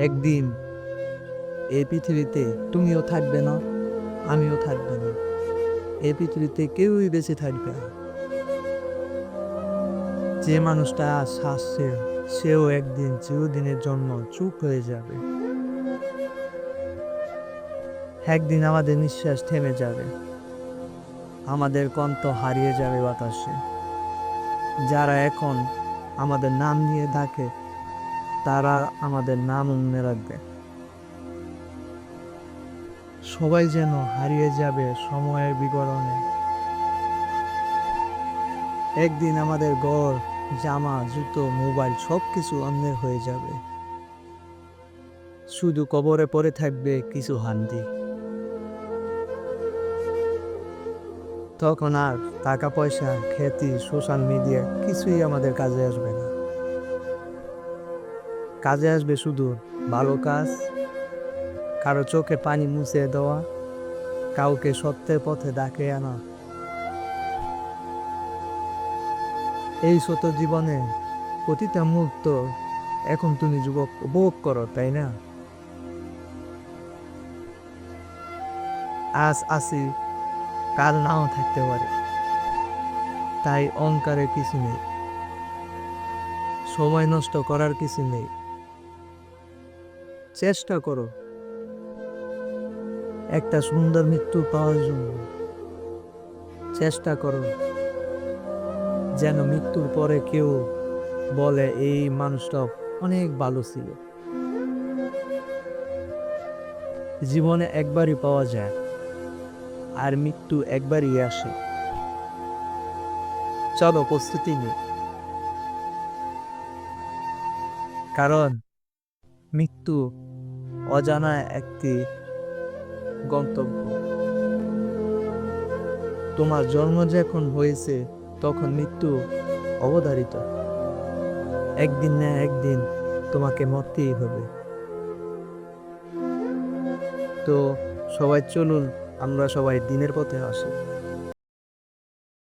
একদিন এই পৃথিবীতে তুমিও থাকবে না, আমিও থাকবে না। এই পৃথিবীতে কেউই বেঁচে থাকবে না। যে মানুষটা হাসছে, সেও একদিন চিরদিনের জন্য চুপ হয়ে যাবে। একদিন আমাদের নিঃশ্বাস থেমে যাবে। আমাদের কণ্ঠ হারিয়ে যাবে বাতাসে। যারা এখন আমাদের নাম নিয়ে ডাকে তারা আমাদের নাম মনে রাখবে। সবাই যেন হারিয়ে যাবে সময়ের বিবরণে। একদিন আমাদের ঘর জামা, জুতো, মোবাইল সব কিছু অন্যের হয়ে যাবে। শুধু কবরে পড়ে থাকবে কিছু হান্দি তখন আর টাকা পয়সা খ্যাতি, সোশ্যাল মিডিয়া কিছুই আমাদের কাজে আসবে না। কাজে আসবে শুধু ভালো কাজ? কারও চোখে পানি মুছে দেওয়া? কাউকে সত্যের পথে ডাকে আনা? এই ছোট জীবনে প্রতিটা মুহূর্ত এখন তুমি যুবক উপভোগ করো, তাই না? আজ আসি, কাল নাও থাকতে পারে। তাই অহংকারের কিছু নেই। সময় নষ্ট করার কিছু নেই। চেষ্টা করো। একটা সুন্দর মৃত্যু পাওয়ার জন্য চেষ্টা করো। যেন মৃত্যুর পরে কেউ বলে, এই মানুষটা অনেক ভালো ছিল। জীবনে একবারই পাওয়া যায়, আর মৃত্যু একবারই আসে। চলো, প্রস্তুতি নেই। কারণ মৃত্যু অজানা একটি গন্তব্য। তোমার জন্ম যখন হয়েছে, তখন মৃত্যু অবধারিত। একদিন না একদিন তোমাকে মরতেই হবে। তো সবাই চলুন, আমরা সবাই দিনের পথে আসি।